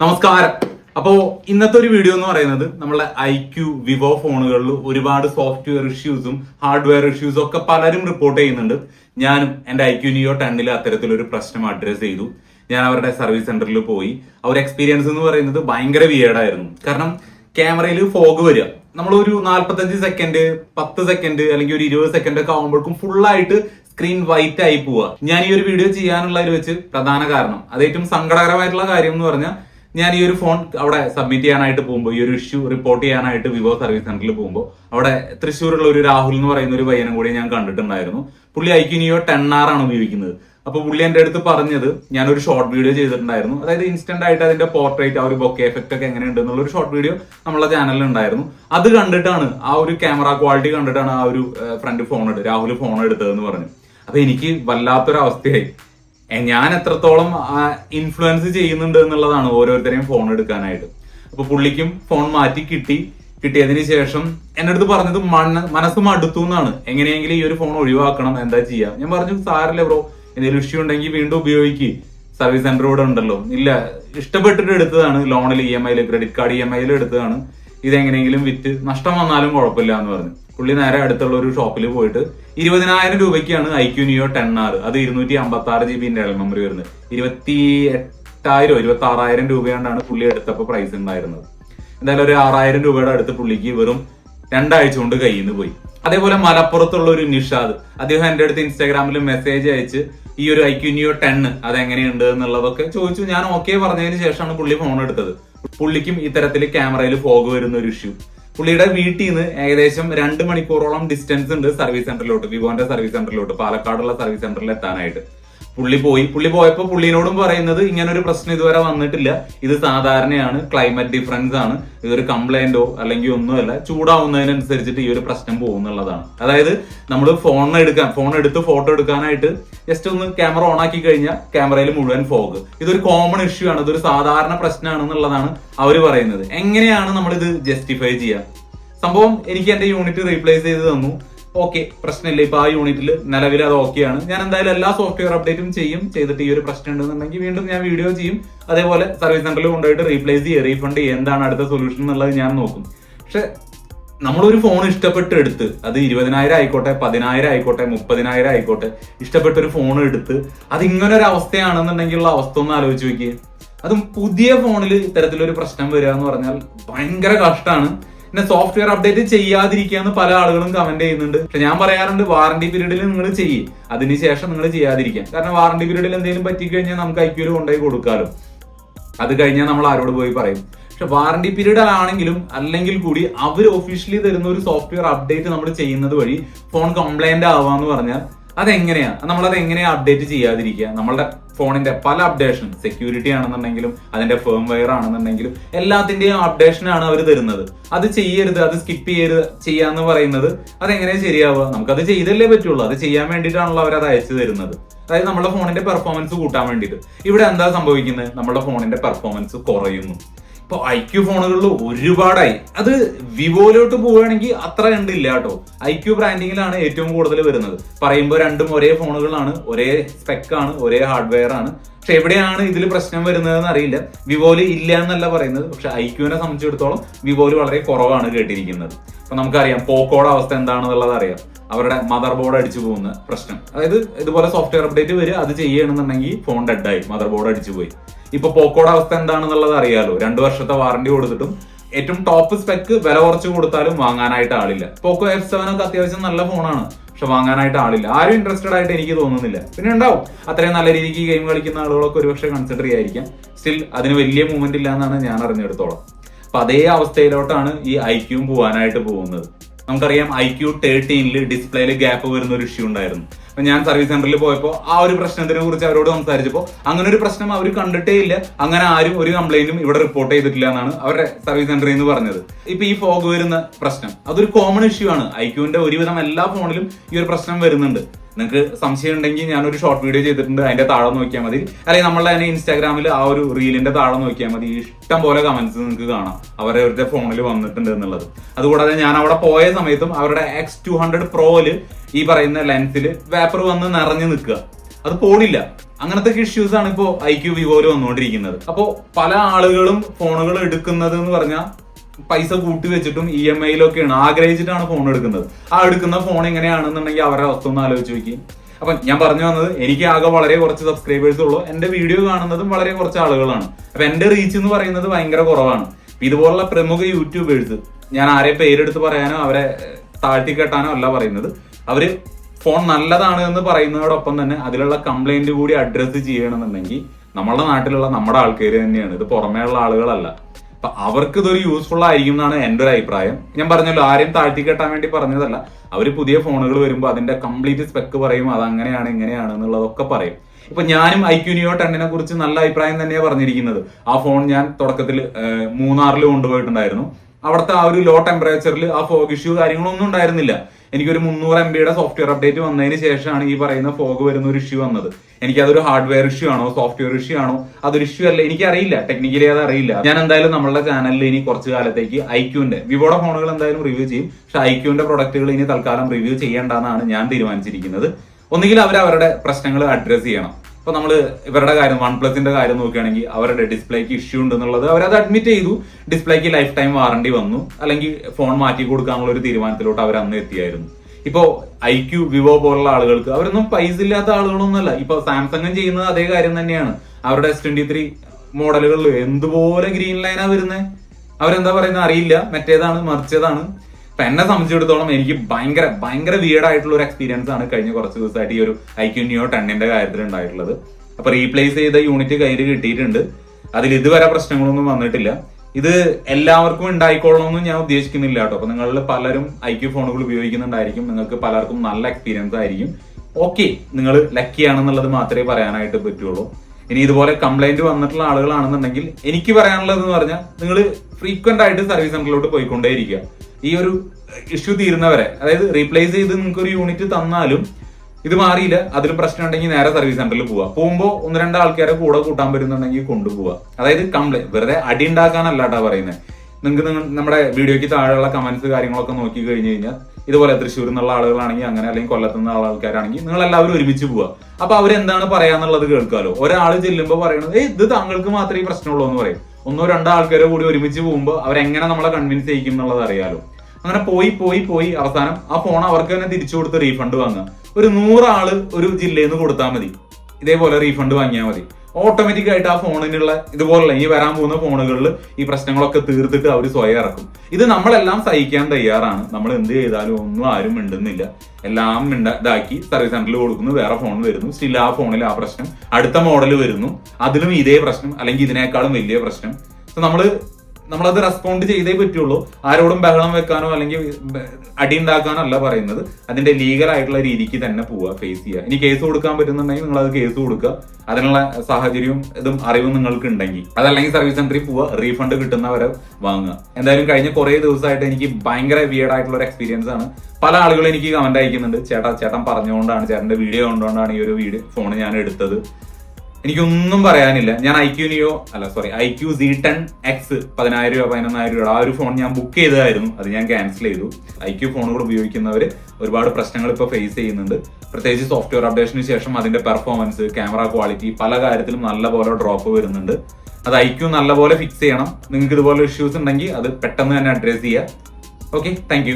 നമസ്കാരം. അപ്പോ ഇന്നത്തെ ഒരു വീഡിയോ എന്ന് പറയുന്നത് നമ്മളെ ഐ ക്യു വിവോ ഫോണുകളിൽ ഒരുപാട് സോഫ്റ്റ്വെയർ ഇഷ്യൂസും ഹാർഡ്വെയർ ഇഷ്യൂസും ഒക്കെ പലരും റിപ്പോർട്ട് ചെയ്യുന്നുണ്ട്. ഞാനും എന്റെ ഐ ക്യു നിയോ ടെണ്ണിൽ അത്തരത്തിലൊരു പ്രശ്നം അഡ്രസ് ചെയ്തു. ഞാൻ അവരുടെ സർവീസ് സെന്ററിൽ പോയി. അവർ എക്സ്പീരിയൻസ് എന്ന് പറയുന്നത് ഭയങ്കര വിയേഡായിരുന്നു കാരണം ക്യാമറയിൽ ഫോഗ് വരിക. നമ്മളൊരു നാല്പത്തഞ്ച് സെക്കൻഡ് പത്ത് സെക്കൻഡ് അല്ലെങ്കിൽ ഒരു ഇരുപത് സെക്കൻഡ് ഒക്കെ ആകുമ്പോഴേക്കും ഫുള്ളായിട്ട് സ്ക്രീൻ വൈറ്റ് ആയി പോവുക. ഞാൻ ഈ ഒരു വീഡിയോ ചെയ്യാനുള്ളതിൽ വെച്ച് പ്രധാന കാരണം അത് ഏറ്റവും സങ്കടകരമായിട്ടുള്ള കാര്യം എന്ന് പറഞ്ഞാൽ ഞാൻ ഈ ഒരു ഫോൺ അവിടെ സബ്മിറ്റ് ചെയ്യാനായിട്ട് പോകുമ്പോൾ ഈ ഒരു ഇഷ്യൂ റിപ്പോർട്ട് ചെയ്യാനായിട്ട് വിവോ സർവീസ് സെന്ററിൽ പോകുമ്പോൾ അവിടെ തൃശ്ശൂരുള്ള ഒരു രാഹുൽ എന്ന് പറയുന്ന ഒരു പയ്യനും കൂടി ഞാൻ കണ്ടിട്ടുണ്ടായിരുന്നു. പുള്ളി ഐക്യുനിയോ ടെൻ ആർ ആണ് ഉപയോഗിക്കുന്നത്. അപ്പൊ പുള്ളി എന്റെ അടുത്ത് പറഞ്ഞത് ഞാനൊരു ഷോർട്ട് വീഡിയോ ചെയ്തിട്ടുണ്ടായിരുന്നു. അതായത് ഇൻസ്റ്റന്റ് ആയിട്ട് അതിന്റെ പോർട്രേറ്റ് ആ ഒരു ബൊക്കെ എഫക്ട് ഒക്കെ എങ്ങനെയുണ്ട് എന്നുള്ള ഒരു ഷോർട്ട് വീഡിയോ നമ്മളെ ചാനലിൽ ഉണ്ടായിരുന്നു. അത് കണ്ടിട്ടാണ് ആ ഒരു ക്യാമറ ക്വാളിറ്റി കണ്ടിട്ടാണ് ആ ഒരു ഫ്രണ്ട് ഫോൺ എടുത്ത് രാഹുൽ ഫോൺ എടുത്തതെന്ന് പറഞ്ഞു. അപ്പൊ എനിക്ക് വല്ലാത്തൊരു അവസ്ഥയായി ഞാൻ എത്രത്തോളം ഇൻഫ്ലുവൻസ് ചെയ്യുന്നുണ്ട് എന്നുള്ളതാണ് ഓരോരുത്തരെയും ഫോൺ എടുക്കാനായിട്ട്. അപ്പൊ പുള്ളിക്കും ഫോൺ മാറ്റി കിട്ടി. കിട്ടിയതിന് ശേഷം എന്റെ അടുത്ത് പറഞ്ഞത് മണ്ണ മനസ്സ് മടുത്തു എന്നാണ്. എങ്ങനെയെങ്കിലും ഈ ഒരു ഫോൺ ഒഴിവാക്കണം എന്താ ചെയ്യാം? ഞാൻ പറഞ്ഞു സാറില്ല ബ്രോ എന്തെങ്കിലും ഇഷ്യൂ ഉണ്ടെങ്കിൽ വീണ്ടും ഉപയോഗിക്ക്. സർവീസ് സെന്റർ ഇവിടെ ഉണ്ടല്ലോ. ഇല്ല ഇഷ്ടപ്പെട്ടിട്ട് എടുത്തതാണ്. ലോണിൽ ഇ എം ഐയിൽ ക്രെഡിറ്റ് കാർഡ് ഇ എം ഐയിൽ എടുത്തതാണ്. ഇതെങ്ങനെയെങ്കിലും വിറ്റ് നഷ്ടം വന്നാലും കുഴപ്പമില്ല എന്ന് പറഞ്ഞു. പുള്ളി നേരെ അടുത്തുള്ള ഒരു ഷോപ്പിൽ പോയിട്ട് ഇരുപതിനായിരം രൂപയ്ക്കാണ് ഐക്യു നിയോ ടെൻ ആർ. അത് ഇരുന്നൂറ്റി അമ്പത്തി ആറ് ജി ബി ഇന്റർണൽ മെമ്മറി വരുന്നത്. ഇരുപത്തി എട്ടായിരം ഇരുപത്തി ആറായിരം രൂപയാണ്ടാണ് പുള്ളി എടുത്തപ്പോൾ പ്രൈസ് ഉണ്ടായിരുന്നത്. എന്തായാലും ഒരു ആറായിരം രൂപയുടെ അടുത്ത് പുള്ളിക്ക് വെറും രണ്ടാഴ്ച കൊണ്ട് കയ്യിൽ നിന്ന് പോയി. അതേപോലെ മലപ്പുറത്തുള്ള ഒരു നിഷാദ്. അദ്ദേഹം എന്റെ അടുത്ത് ഇൻസ്റ്റാഗ്രാമിൽ മെസ്സേജ് അയച്ച് ഈ ഒരു ഐക്യുനിയോ ടെൻ അത് എങ്ങനെയുണ്ട് എന്നുള്ളതൊക്കെ ചോദിച്ചു. ഞാൻ ഓക്കെ പറഞ്ഞതിന് ശേഷമാണ് പുള്ളി ഫോൺ എടുത്തത്. പുള്ളിക്കും ഇത്തരത്തിൽ ക്യാമറയിൽ ഫോഗ് വരുന്ന ഒരു ഇഷ്യൂ പുള്ളിയുടെ വീട്ടിൽ നിന്ന് ഏകദേശം രണ്ട് മണിക്കൂറോളം ഡിസ്റ്റൻസ് ഉണ്ട് സർവീസ് സെന്ററിലോട്ട് വിവോന്റെ സർവീസ് സെന്ററിലോട്ട് പാലക്കാടുള്ള സർവീസ് സെന്ററിൽ എത്താനായിട്ട്. പുള്ളി പോയി. പുള്ളി പോയപ്പോൾ പുള്ളിനോടും പറയുന്നത് ഇങ്ങനെ ഒരു പ്രശ്നം ഇതുവരെ വന്നിട്ടില്ല. ഇത് സാധാരണയാണ് ക്ലൈമറ്റ് ഡിഫറൻസ് ആണ്. ഇതൊരു കംപ്ലൈന്റോ അല്ലെങ്കിൽ ഒന്നുമല്ല ചൂടാവുന്നതിനനുസരിച്ചിട്ട് ഈ ഒരു പ്രശ്നം പോകുന്നുള്ളതാണ്. അതായത് നമ്മൾ ഫോൺ എടുക്കാൻ ഫോൺ എടുത്ത് ഫോട്ടോ എടുക്കാനായിട്ട് ജസ്റ്റ് ഒന്ന് ക്യാമറ ഓൺ ആക്കി കഴിഞ്ഞാൽ ക്യാമറയിൽ മുഴുവൻ ഫോഗ് ഇതൊരു കോമൺ ഇഷ്യൂ ആണ്. ഇതൊരു സാധാരണ പ്രശ്നമാണെന്നുള്ളതാണ് അവർ പറയുന്നത്. എങ്ങനെയാണ് നമ്മൾ ഇത് ജസ്റ്റിഫൈ ചെയ്യുക സംഭവം എനിക്ക് എന്റെ യൂണിറ്റ് റീപ്ലേസ് ചെയ്ത് തന്നു. ഓക്കെ പ്രശ്നമില്ല. ഇപ്പൊ ആ യൂണിറ്റിൽ നിലവിൽ അത് ഓക്കെയാണ് ഞാൻ എന്തായാലും എല്ലാ സോഫ്റ്റ്വെയർ അപ്ഡേറ്റും ചെയ്യും. ചെയ്തിട്ട് ഈ ഒരു പ്രശ്നം ഉണ്ടെന്നുണ്ടെങ്കിൽ വീണ്ടും ഞാൻ വീഡിയോ ചെയ്യും. അതേപോലെ സർവീസ് സെന്ററിൽ കൊണ്ടുപോയിട്ട് റീപ്ലേസ് ചെയ്യുക റീഫണ്ട് എന്താണ് അടുത്ത സൊല്യൂഷൻ എന്നുള്ളത് ഞാൻ നോക്കും. പക്ഷെ നമ്മളൊരു ഫോൺ ഇഷ്ടപ്പെട്ട് എടുത്ത് അത് ഇരുപതിനായിരം ആയിക്കോട്ടെ പതിനായിരം ആയിക്കോട്ടെ മുപ്പതിനായിരം ആയിക്കോട്ടെ ഇഷ്ടപ്പെട്ട ഒരു ഫോൺ എടുത്ത് അത് ഇങ്ങനെ ഒരു അവസ്ഥയാണെന്നുണ്ടെങ്കിലുള്ള അവസ്ഥ ഒന്ന് ആലോചിച്ച് നോക്കിയേ. അതും പുതിയ ഫോണിൽ ഇത്തരത്തിലൊരു പ്രശ്നം വരിക എന്ന് പറഞ്ഞാൽ ഭയങ്കര കഷ്ടമാണ് പിന്നെ സോഫ്റ്റ്വെയർ അപ്ഡേറ്റ് ചെയ്യാതിരിക്കുക എന്ന് പല ആളുകളും കമന്റ് ചെയ്യുന്നുണ്ട്. പക്ഷെ ഞാൻ പറയാറുണ്ട് വാറണ്ടി പീരീഡിൽ നിങ്ങൾ ചെയ്യും. അതിനുശേഷം നിങ്ങൾ ചെയ്യാതിരിക്കാം കാരണം വാറണ്ടി പീരീഡിൽ എന്തെങ്കിലും പറ്റിക്കഴിഞ്ഞാൽ നമുക്ക് ഐ ഐക്യൂൽ കൊണ്ടുപോയി കൊടുക്കാമല്ലോ അത് കഴിഞ്ഞാൽ നമ്മൾ ആരോട് പോയി പറയും. പക്ഷെ വാറണ്ടി പീരീഡ് ആണെങ്കിലും അല്ലെങ്കിൽ കൂടി അവർ ഒഫീഷ്യലി തരുന്ന ഒരു സോഫ്റ്റ്വെയർ അപ്ഡേറ്റ് നമ്മൾ ചെയ്യുന്നത് വഴി ഫോൺ കംപ്ലൈന്റ് ആവാന്ന് പറഞ്ഞാൽ അതെങ്ങനെയാ? നമ്മളത് എങ്ങനെയാ അപ്ഡേറ്റ് ചെയ്യാതിരിക്കുക? നമ്മളുടെ ഫോണിന്റെ പല അപ്ഡേഷൻ സെക്യൂരിറ്റി ആണെന്നുണ്ടെങ്കിലും അതിന്റെ ഫേം വെയർ ആണെന്നുണ്ടെങ്കിലും എല്ലാത്തിന്റെയും അപ്ഡേഷൻ ആണ് അവർ തരുന്നത്. അത് ചെയ്യരുത് അത് സ്കിപ്പ് ചെയ്യരുത് ചെയ്യാന്ന് പറയുന്നത് അതെങ്ങനെയാ ശരിയാവുക? നമുക്കത് ചെയ്തല്ലേ പറ്റുള്ളൂ. അത് ചെയ്യാൻ വേണ്ടിയിട്ടാണല്ലോ അവർ അത് അയച്ചു തരുന്നത്. അതായത് നമ്മുടെ ഫോണിന്റെ പെർഫോമൻസ് കൂട്ടാൻ വേണ്ടിയിട്ട്. ഇവിടെ എന്താ സംഭവിക്കുന്നത് നമ്മുടെ ഫോണിന്റെ പെർഫോമൻസ് കുറയുന്നു. ഇപ്പൊ ഐ ക്യു ഫോണുകളിൽ ഒരുപാടായി. അത് വിവോയിലോട്ട് പോവുകയാണെങ്കിൽ അത്ര കണ്ടില്ല കേട്ടോ. ഐ ക്യു ബ്രാൻഡിങ്ങിലാണ് ഏറ്റവും കൂടുതൽ വരുന്നത്. പറയുമ്പോൾ രണ്ടും ഒരേ ഫോണുകളാണ് ഒരേ സ്പെക്കാണ് ഒരേ ഹാർഡ്വെയർ ആണ്. പക്ഷെ എവിടെയാണ് ഇതിൽ പ്രശ്നം വരുന്നതെന്ന് അറിയില്ല. വിവോയിൽ ഇല്ല എന്നല്ല പറയുന്നത്. പക്ഷെ ഐ ക്യുവിനെ സംബന്ധിച്ചിടത്തോളം വിവോയിൽ വളരെ കുറവാണ് കേട്ടിരിക്കുന്നത്. അപ്പൊ നമുക്കറിയാം പോക്കോടെ അവസ്ഥ എന്താണെന്നുള്ളത് അറിയാം. അവരുടെ മദർ ബോർഡ് അടിച്ചു പോകുന്ന പ്രശ്നം. അതായത് ഇതുപോലെ സോഫ്റ്റ്വെയർ അപ്ഡേറ്റ് വരിക അത് ചെയ്യണമെന്നുണ്ടെങ്കിൽ ഫോൺ ഡെഡായി മദർ ബോർഡ് അടിച്ചു പോയി. ഇപ്പൊ പോക്കോടെ അവസ്ഥ എന്താണെന്നുള്ളത് അറിയാലോ. രണ്ടു വർഷത്തെ വാറണ്ടി കൊടുത്തിട്ടും ഏറ്റവും ടോപ്പ് സ്പെക്ക് വില കുറച്ച് കൊടുത്താലും വാങ്ങാനായിട്ട് ആളില്ല. പോക്കോ എഫ് സെവൻ ഒക്കെ അത്യാവശ്യം നല്ല ഫോണാണ് പക്ഷെ വാങ്ങാനായിട്ട് ആളില്ല. ആരും ഇൻട്രസ്റ്റഡ് ആയിട്ട് എനിക്ക് തോന്നുന്നില്ല. പിന്നെ ഉണ്ടാവും. അത്രയും നല്ല രീതിക്ക് ഗെയിം കളിക്കുന്ന ആളുകളൊക്കെ ഒരുപക്ഷെ കൺസിഡർ ചെയ്യായിരിക്കാം. സ്റ്റിൽ അതിന് വലിയ മൂവ്മെന്റ് ഇല്ല എന്നാണ് ഞാൻ അറിഞ്ഞെടുത്തോളം. അപ്പൊ അതേ അവസ്ഥയിലോട്ടാണ് ഈ ഐക്യൂം പോവാനായിട്ട് പോകുന്നത്. നമുക്കറിയാം ഐ ക്യൂ തേർട്ടീനിൽ ഡിസ്പ്ലേയിൽ ഗ്യാപ്പ് വരുന്ന ഒരു ഇഷ്യൂ ഉണ്ടായിരുന്നു. ഞാൻ സർവീസ് സെന്ററിൽ പോയപ്പോൾ ആ ഒരു പ്രശ്നത്തിനെ കുറിച്ച് അവരോട് സംസാരിച്ചപ്പോൾ അങ്ങനെ ഒരു പ്രശ്നം അവർ കണ്ടിട്ടേ ഇല്ല. അങ്ങനെ ആരും ഒരു കംപ്ലൈന്റും ഇവിടെ റിപ്പോർട്ട് ചെയ്തിട്ടില്ല എന്നാണ് അവരുടെ സർവീസ് സെന്ററിൽ നിന്ന് പറഞ്ഞത്. ഇപ്പൊ ഈ ഫോഗ് വരുന്ന പ്രശ്നം അതൊരു കോമൺ ഇഷ്യൂ ആണ്. ഐക്യുവിന്റെ ഒരുവിധം എല്ലാ ഫോണിലും ഈ ഒരു പ്രശ്നം വരുന്നുണ്ട്. നിങ്ങൾക്ക് സംശയം ഉണ്ടെങ്കിൽ ഞാനൊരു ഷോർട്ട് വീഡിയോ ചെയ്തിട്ടുണ്ട് അതിന്റെ താഴെ നോക്കിയാൽ മതി. അല്ലെങ്കിൽ നമ്മളെ തന്നെ ഇൻസ്റ്റാഗ്രാമിൽ ആ ഒരു റീലിന്റെ താഴെ നോക്കിയാൽ മതി. ഇഷ്ടം പോലെ കമന്റ്സ് നിങ്ങൾക്ക് കാണാം. അവരവരുടെ ഫോണിൽ വന്നിട്ടുണ്ട് എന്നുള്ളത്. അതുകൂടാതെ ഞാൻ അവിടെ പോയ സമയത്തും അവരുടെ എക്സ് ടു ഹൺഡ്രഡ് പ്രോയിൽ ഈ പറയുന്ന ലെൻസിൽ വേപ്പർ വന്ന് നിറഞ്ഞു നിൽക്കുക. അത് പോടില്ല അങ്ങനത്തെ ഇഷ്യൂസ് ആണ് ഇപ്പോൾ ഐ ക്യു വിവോയിൽ വന്നുകൊണ്ടിരിക്കുന്നത് അപ്പോൾ പല ആളുകളും ഫോണുകൾ എടുക്കുന്നത് എന്ന് പറഞ്ഞാൽ പൈസ കൂട്ടി വെച്ചിട്ടും ഇ എം ഐയിലൊക്കെയാണ് ആഗ്രഹിച്ചിട്ടാണ് ഫോൺ എടുക്കുന്നത്. ആ എടുക്കുന്ന ഫോൺ എങ്ങനെയാണെന്നുണ്ടെങ്കിൽ അവരുടെ അവസ്ഥ ഒന്ന് ആലോചിച്ച് നോക്കി. അപ്പൊ ഞാൻ പറഞ്ഞു വന്നത് എനിക്ക് ആകെ വളരെ കുറച്ച് സബ്സ്ക്രൈബേഴ്സ് ഉള്ളൂ. എന്റെ വീഡിയോ കാണുന്നതും വളരെ കുറച്ച് ആളുകളാണ്. അപ്പൊ എന്റെ റീച്ച് എന്ന് പറയുന്നത് ഭയങ്കര കുറവാണ്. ഇതുപോലുള്ള പ്രമുഖ യൂട്യൂബേഴ്സ് ഞാൻ ആരെ പേരെടുത്ത് പറയാനോ അവരെ താഴ്ത്തി കെട്ടാനോ അല്ല പറയുന്നത്. അവർ ഫോൺ നല്ലതാണ് എന്ന് പറയുന്നതോടൊപ്പം തന്നെ അതിലുള്ള കംപ്ലൈന്റ് കൂടി അഡ്രസ്സ് ചെയ്യണമെന്നുണ്ടെങ്കിൽ നമ്മളുടെ നാട്ടിലുള്ള നമ്മുടെ ആൾക്കാർ തന്നെയാണ്. ഇത് പുറമേയുള്ള ആളുകളല്ല. അപ്പൊ അവർക്ക് ഇതൊരു യൂസ്ഫുൾ ആയിരിക്കും എന്നാണ് എന്റെ ഒരു അഭിപ്രായം. ഞാൻ പറഞ്ഞല്ലോ ആരെയും താഴ്ത്തി കെട്ടാൻ വേണ്ടി പറഞ്ഞതല്ല. അവർ പുതിയ ഫോണുകൾ വരുമ്പോൾ അതിന്റെ കംപ്ലീറ്റ് സ്പെക്ക് പറയും അത് അങ്ങനെയാണ് ഇങ്ങനെയാണ് എന്നുള്ളതൊക്കെ പറയും. ഇപ്പൊ ഞാനും ഐക്യുനിയോ ടെന്നിനെ കുറിച്ച് നല്ല അഭിപ്രായം തന്നെയാണ് പറഞ്ഞിരിക്കുന്നത്. ആ ഫോൺ ഞാൻ തുടക്കത്തിൽ മൂന്നാറിൽ കൊണ്ടുപോയിട്ടുണ്ടായിരുന്നു. അവിടുത്തെ ആ ഒരു ലോ ടെമ്പറേച്ചറിൽ ആ ഫോഗ് ഇഷ്യൂ കാര്യങ്ങളൊന്നും ഉണ്ടായിരുന്നില്ല. എനിക്കൊരു മുന്നൂറ് എം ബിയുടെ സോഫ്റ്റ്വെയർ അപ്ഡേറ്റ് വന്നതിന് ശേഷമാണ് ഈ പറയുന്ന ഫോഗ് വരുന്ന ഒരു ഇഷ്യൂ വന്നത്. എനിക്ക് അതൊരു ഹാർഡ്വെയർ ഇഷ്യൂ ആണോ സോഫ്റ്റ്വെയർ ഇഷ്യൂ ആണോ അതൊരു ഇഷ്യൂ അല്ല എനിക്ക് അറിയില്ല ടെക്നിക്കലി അത് അറിയില്ല. ഞാൻ എന്തായാലും നമ്മുടെ ചാനലിൽ ഇനി കുറച്ച് കാലത്തേക്ക് ഐക്യൂന്റെ വിവോയുടെ ഫോണുകൾ എന്തായാലും റിവ്യൂ ചെയ്യും. പക്ഷെ ഐക്യൂന്റെ പ്രൊഡക്റ്റുകൾ ഇനി തൽക്കാലം റിവ്യൂ ചെയ്യേണ്ടെന്നാണ് ഞാൻ തീരുമാനിച്ചിരിക്കുന്നത്. ഒന്നുകിൽ അവർ അവരുടെ പ്രശ്നങ്ങൾ അഡ്രസ് ചെയ്യണം. ഇപ്പൊ നമ്മൾ ഇവരുടെ കാര്യം വൺ പ്ലസിന്റെ കാര്യം നോക്കുകയാണെങ്കിൽ അവരുടെ ഡിസ്പ്ലേക്ക് ഇഷ്യൂ ഉണ്ടെന്നുള്ളത് അവരത് അഡ്മിറ്റ് ചെയ്തു. ഡിസ്പ്ലേക്ക് ലൈഫ് ടൈം വാറണ്ടി വന്നു. അല്ലെങ്കിൽ ഫോൺ മാറ്റി കൊടുക്കാനുള്ള ഒരു തീരുമാനത്തിലോട്ട് അവർ അന്ന് എത്തിയായിരുന്നു. ഇപ്പോ ഐ ക്യു വിവോ പോലുള്ള ആളുകൾക്ക് അവരൊന്നും പൈസ ഇല്ലാത്ത ആളുകളൊന്നുമല്ല. ഇപ്പൊ സാംസങ്ങും ചെയ്യുന്നത് അതേ കാര്യം തന്നെയാണ്. അവരുടെ എസ് ട്വന്റി ത്രീ മോഡലുകളിൽ എന്തുപോലെ ഗ്രീൻ ലൈനാ വരുന്നത് അവരെന്താ പറയുന്നത് അറിയില്ല. മറ്റേതാണ് മറിച്ചതാണ്. അപ്പൊ എന്നെ സംബന്ധിച്ചിടത്തോളം എനിക്ക് ഭയങ്കര ഭയങ്കര വീടായിട്ടുള്ള ഒരു എക്സ്പീരിയൻസ് ആണ് കഴിഞ്ഞ കുറച്ച് ദിവസമായിട്ട് ഈ ഒരു ഐക്യു ന്യൂ ടെന്നിന്റെ കാര്യത്തിൽ ഉണ്ടായിട്ടുള്ളത്. അപ്പൊ റീപ്ലേസ് ചെയ്ത യൂണിറ്റ് കയ്യിൽ കിട്ടിയിട്ടുണ്ട്. അതിൽ ഇതുവരെ പ്രശ്നങ്ങളൊന്നും വന്നിട്ടില്ല. ഇത് എല്ലാവർക്കും ഉണ്ടായിക്കൊള്ളണമെന്നും ഞാൻ ഉദ്ദേശിക്കുന്നില്ല കേട്ടോ. അപ്പൊ നിങ്ങളിൽ പലരും ഐക്യു ഫോണുകൾ ഉപയോഗിക്കുന്നുണ്ടായിരിക്കും. നിങ്ങൾക്ക് പലർക്കും നല്ല എക്സ്പീരിയൻസ് ആയിരിക്കും. ഓക്കെ നിങ്ങൾ ലക്കി ആണെന്നുള്ളത് മാത്രമേ പറയാനായിട്ട് പറ്റുള്ളൂ. ഇനി ഇതുപോലെ കംപ്ലൈന്റ് വന്നിട്ടുള്ള ആളുകളാണെന്നുണ്ടെങ്കിൽ എനിക്ക് പറയാനുള്ളത് എന്ന് പറഞ്ഞാൽ നിങ്ങൾ ഫ്രീക്വന്റ് ആയിട്ട് സർവീസ് സെന്ററിലോട്ട് പോയിക്കൊണ്ടേയിരിക്കുക. ഈ ഒരു ഇഷ്യൂ തീരുന്നവരെ അതായത് റീപ്ലേസ് ചെയ്ത് നിങ്ങൾക്ക് ഒരു യൂണിറ്റ് തന്നാലും ഇത് മാറിയില്ല അതിൽ പ്രശ്നം ഉണ്ടെങ്കിൽ നേരെ സർവീസ് സെന്ററിൽ പോവുക പോകുമ്പോൾ ഒന്ന് രണ്ട് ആൾക്കാരെ കൂടെ കൂട്ടാൻ പറ്റുന്നുണ്ടെങ്കിൽ കൊണ്ടുപോവുക അതായത് കംപ്ലൈന്റ് വെറുതെ അടി ഉണ്ടാക്കാനല്ല കേട്ടോ പറയുന്നത് നിങ്ങൾക്ക് നിങ്ങൾ നമ്മുടെ വീഡിയോയ്ക്ക് താഴെയുള്ള കമന്റ്സ് കാര്യങ്ങളൊക്കെ നോക്കി കഴിഞ്ഞു കഴിഞ്ഞാൽ ഇതുപോലെ തൃശ്ശൂർ നിന്നുള്ള ആളുകളാണെങ്കിൽ അങ്ങനെ അല്ലെങ്കിൽ കൊല്ലത്ത് നിന്നുള്ള ആൾക്കാരാണെങ്കിൽ നിങ്ങൾ എല്ലാവരും ഒരുമിച്ച് പോവുക അപ്പൊ അവരെന്താണ് പറയാന്നുള്ളത് കേൾക്കാലോ. ഒരാൾ ചെല്ലുമ്പോൾ പറയണത് ഏയ് ഇത് താങ്കൾക്ക് മാത്രമേ പ്രശ്നമുള്ളൂ എന്ന് പറയും. ഒന്നോ രണ്ടോ ആൾക്കാരോ കൂടി ഒരുമിച്ച് പോകുമ്പോൾ അവരെങ്ങനെ നമ്മളെ കൺവിൻസ് ചെയ്യിക്കും എന്നുള്ളത് അറിയാലോ. അങ്ങനെ പോയി പോയി പോയി. അവസാനം ആ ഫോൺ അവർക്ക് തന്നെ തിരിച്ചു കൊടുത്ത് റീഫണ്ട് വാങ്ങുക. ഒരു നൂറാൾ ഒരു ജില്ലയിൽ നിന്ന് കൊടുത്താൽ മതി. ഇതേപോലെ റീഫണ്ട് വാങ്ങിയാൽ മതി. ഓട്ടോമാറ്റിക് ആയിട്ട് ആ ഫോണിനുള്ള ഇതുപോലുള്ള ഈ വരാൻ പോകുന്ന ഫോണുകളിൽ ഈ പ്രശ്നങ്ങളൊക്കെ തീർത്തിട്ട് അവർ സ്വയം ഇറക്കും. ഇത് നമ്മളെല്ലാം സഹിക്കാൻ തയ്യാറാണ്. നമ്മൾ എന്ത് ചെയ്താലും ഒന്നും ആരും മിണ്ടുന്നില്ല. എല്ലാം മിണ്ട ഇതാക്കി സർവീസ് സെന്ററിൽ കൊടുക്കുന്നു. വേറെ ഫോൺ വരുന്നു. സ്റ്റിൽ ആ ഫോണിൽ ആ പ്രശ്നം. അടുത്ത മോഡൽ വരുന്നു. അതിലും ഇതേ പ്രശ്നം. അല്ലെങ്കിൽ ഇതിനേക്കാളും വലിയ പ്രശ്നം. നമ്മൾ നമ്മളത് റെസ്പോണ്ട് ചെയ്തേ പറ്റുള്ളൂ. ആരോടും ബഹളം വെക്കാനോ അല്ലെങ്കിൽ അടി ഉണ്ടാക്കാനോ അല്ല പറയുന്നത്. അതിന്റെ ലീഗൽ ആയിട്ടുള്ള രീതിക്ക് തന്നെ പോവുക ഫേസ് ചെയ്യുക ഇനി കേസ് കൊടുക്കാൻ പറ്റുന്നുണ്ടെങ്കിൽ നിങ്ങൾ അത് കേസ് കൊടുക്കുക. അതിനുള്ള സാഹചര്യവും ഇതും അറിവും നിങ്ങൾക്ക് ഉണ്ടെങ്കിൽ അതല്ലെങ്കിൽ സർവീസ് സെന്ററിൽ പോവുക റീഫണ്ട് കിട്ടുന്നവരെ വാങ്ങുക. എന്തായാലും കഴിഞ്ഞ കുറേ ദിവസമായിട്ട് എനിക്ക് ഭയങ്കര വിയർഡ് ആയിട്ടുള്ള ഒരു എക്സ്പീരിയൻസ് ആണ്. പല ആളുകളും എനിക്ക് കമന്റ് അയക്കുന്നുണ്ട്. ചേട്ടാ ചേട്ടൻ പറഞ്ഞുകൊണ്ടാണ് ചേട്ടന്റെ വീഡിയോ കൊണ്ടുകൊണ്ടാണ് ഈ ഒരു വീഡിയോ ഫോൺ ഞാൻ എടുത്തത്. എനിക്കൊന്നും പറയാനില്ല. ഞാൻ ഐ ക്യു നിയോ അല്ല sorry I Q C ten X പതിനായിരം രൂപ പതിനൊന്നായിരം രൂപ ആ ഒരു ഫോൺ ഞാൻ ബുക്ക് ചെയ്തതായിരുന്നു. അത് ഞാൻ ക്യാൻസൽ ചെയ്തു. ഐ ക്യു ഫോണുകൾ ഉപയോഗിക്കുന്നവർ ഒരുപാട് പ്രശ്നങ്ങൾ ഇപ്പോൾ ഫേസ് ചെയ്യുന്നുണ്ട്. പ്രത്യേകിച്ച് സോഫ്റ്റ്വെയർ അപ്ഡേഷന് ശേഷം അതിന്റെ പെർഫോമൻസ് ക്യാമറ ക്വാളിറ്റി പല കാര്യത്തിലും നല്ലപോലെ ഡ്രോപ്പ് വരുന്നുണ്ട്. അത് ഐ ക്യു നല്ലപോലെ ഫിക്സ് ചെയ്യണം. നിങ്ങൾക്ക് ഇതുപോലെ ഇഷ്യൂസ് ഉണ്ടെങ്കിൽ അത് പെട്ടെന്ന് തന്നെ അഡ്രസ് ചെയ്യുക. Okay thank